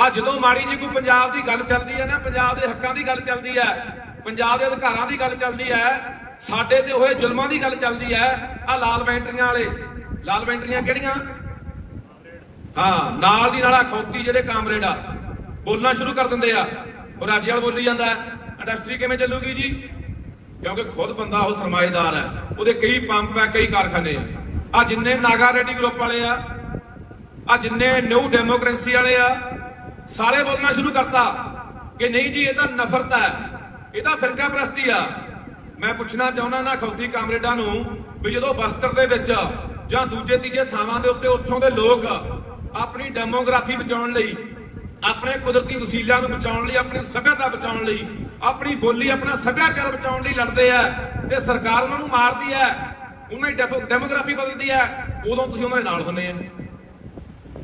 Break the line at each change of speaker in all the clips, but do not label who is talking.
ਆ ਜਦੋਂ ਮਾੜੀ ਜੀ ਕੋਈ ਪੰਜਾਬ ਦੀ ਗੱਲ ਚੱਲਦੀ ਹੈ ਨਾ, ਪੰਜਾਬ ਦੇ ਹੱਕਾਂ ਦੀ ਗੱਲ ਚੱਲਦੀ ਹੈ, ਪੰਜਾਬ ਦੇ ਅਧਿਕਾਰਾਂ ਦੀ ਗੱਲ ਚੱਲਦੀ ਹੈ, ਸਾਡੇ ਤੇ ਹੋਏ ਜ਼ੁਲਮਾਂ ਦੀ ਗੱਲ ਚੱਲਦੀ ਹੈ, ਆ ਲਾਲ ਬੈਂਟਰੀਆਂ ਵਾਲੇ, ਲਾਲ ਬੈਂਟਰੀਆਂ ਕਿਹੜੀਆਂ? ਹਾਂ, ਨਾਲ ਦੀ ਨਾਲ ਆ ਖੌਤੀ ਜਿਹੜੇ ਕਾਮਰੇਡ ਆ, ਬੋਲਣਾ ਸ਼ੁਰੂ ਕਰ ਦਿੰਦੇ ਆ, ਉਹ ਰਾਜੀ ਵਾਲ ਬੋਲੀ ਜਾਂਦਾ ਇੰਡਸਟਰੀ ਕਿਵੇਂ ਚੱਲੂਗੀ ਜੀ? ਕਿਉਂਕਿ ਖੁਦ ਬੰਦਾ ਉਹ ਸਰਮਾਏਦਾਰ ਹੈ, ਉਹਦੇ ਕਈ ਪੰਪ ਹੈ, ਕਈ ਕਾਰਖਾਨੇ, ਆ ਆ ਜਿੰਨੇ ਨਾਗਾ ਰੈਡੀ ਗਰੁੱਪ ਵਾਲੇ ਆ ਆ ਜਿੰਨੇ ਨਿਊ ਡੈਮੋਕ੍ਰੇਸੀ ਵਾਲੇ ਆ ਸਾਰੇ ਬੋਲਣਾ ਸ਼ੁਰੂ ਕਰਤਾ ਕਿ ਨਹੀਂ ਜੀ, ਇਹ ਤਾਂ ਨਫ਼ਰਤ ਹੈ। ਇਹ ਤਾਂ ਫਿਰਕਾ ਪ੍ਰਸਤੀ ਆ। ਮੈਂ ਪੁੱਛਣਾ ਚਾਹੁੰਦਾ ਨਾ ਖੌਤੀ ਕਾਮਰੇਡਾਂ ਨੂੰ ਵੀ ਜਦੋਂ ਬਸਤਰ ਦੇ ਵਿੱਚ ਜਾਂ ਦੂਜੇ ਤੀਜੇ ਥਾਵਾਂ ਦੇ ਉੱਤੇ ਉੱਥੋਂ ਦੇ ਲੋਕ ਆਪਣੀ ਡੈਮੋਗ੍ਰਾਫੀ ਬਚਾਉਣ ਲਈ, ਆਪਣੇ ਕੁਦਰਤੀ ਵਸੀਲਿਆਂ ਨੂੰ ਬਚਾਉਣ ਲਈ, ਆਪਣੀ ਸਭਿਅਤਾ ਬਚਾਉਣ ਲਈ, ਆਪਣੀ ਬੋਲੀ, ਆਪਣਾ ਸੱਭਿਆਚਾਰ ਬਚਾਉਣ ਲਈ ਲੜਦੇ ਆ ਤੇ ਸਰਕਾਰ ਉਹਨਾਂ ਨੂੰ ਮਾਰਦੀ ਹੈ, ਉਹਨਾਂ ਦੀ ਡੈਮੋ- ਡੈਮੋਗ੍ਰਾਫੀ ਬਦਲਦੀ ਹੈ, ਉਦੋਂ ਤੁਸੀਂ ਉਹਨਾਂ ਦੇ ਨਾਲ ਹੁੰਦੇ ਆ।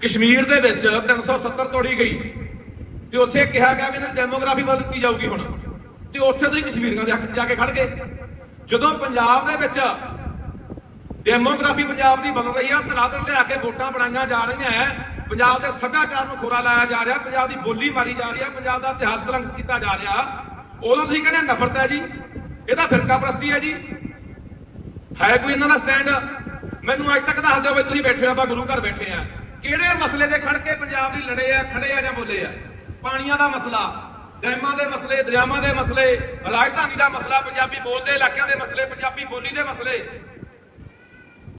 ਕਸ਼ਮੀਰ ਦੇ ਵਿੱਚ 370 ਤੋੜੀ ਗਈ ਤੇ ਉੱਥੇ ਕਿਹਾ ਗਿਆ ਵੀ ਇਹਨਾਂ ਦੀ ਡੈਮੋਗ੍ਰਾਫੀ ਬਦਲ ਦਿੱਤੀ ਜਾਊਗੀ ਹੁਣ। ਤੇ ਉੱਥੇ ਤੁਸੀਂ ਹੀ ਕਸ਼ਮੀਰੀਆਂ ਦੇ ਹੱਕ 'ਚ ਜਾ ਕੇ ਖੜ ਗਏ। ਜਦੋਂ ਪੰਜਾਬ ਦੇ ਵਿੱਚ ਡੈਮੋਗ੍ਰਾਫੀ ਪੰਜਾਬ ਦੀ ਬਦਲ ਰਹੀ ਆ ਤਨਾਦਰ ਲਿਆ ਕੇ ਵੋਟਾਂ ਬਣਾਈਆਂ ਜਾ ਰਹੀਆਂ ਹੈ ਪੰਜਾਬ ਦੇ ਸੱਭਿਆਚਾਰ ਨੂੰ ਖੋਰਾ ਲਾਇਆ ਜਾ ਰਿਹਾ, ਪੰਜਾਬ ਦੀ ਬੋਲੀ ਮਾਰੀ ਜਾ ਰਹੀ ਹੈ ਪੰਜਾਬ ਦਾ ਇਤਿਹਾਸ ਕਲੰਕਿਤ ਕੀਤਾ ਜਾ ਰਿਹਾ। ਉਦੋਂ ਤੁਸੀਂ ਕਹਿੰਦੇ ਨਫ਼ਰਤ ਹੈ ਜੀ, ਇਹ ਤਾਂ ਫਿਰਕਾ ਪ੍ਰਸਤੀ ਹੈ ਜੀ। ਹੈ ਕੋਈ ਇਹਨਾਂ ਦਾ ਸਟੈਂਡ ਮੈਨੂੰ ਅੱਜ ਤੱਕ ਦੱਸ ਦਿਓ ਵੀ ਤੁਸੀਂ ਬੈਠੇ ਹੋ, ਆਪਾਂ ਗੁਰੂ ਘਰ ਬੈਠੇ ਆ। ਕਿਹੜੇ ਮਸਲੇ ਤੇ ਖੜ ਕੇ ਪੰਜਾਬ ਦੀ ਲੜੇ ਆ, ਖੜੇ ਆ ਜਾਂ ਬੋਲੇ ਆ? ਪਾਣੀਆਂ ਦਾ ਮਸਲਾ, ਡੈਮਾਂ ਦੇ ਮਸਲੇ, ਦਰਿਆਵਾਂ ਦੇ ਮਸਲੇ, ਰਾਜਧਾਨੀ ਦਾ ਮਸਲਾ, ਪੰਜਾਬੀ ਬੋਲਦੇ ਇਲਾਕਿਆਂ ਦੇ ਮਸਲੇ, ਪੰਜਾਬੀ ਬੋਲੀ ਦੇ ਮਸਲੇ।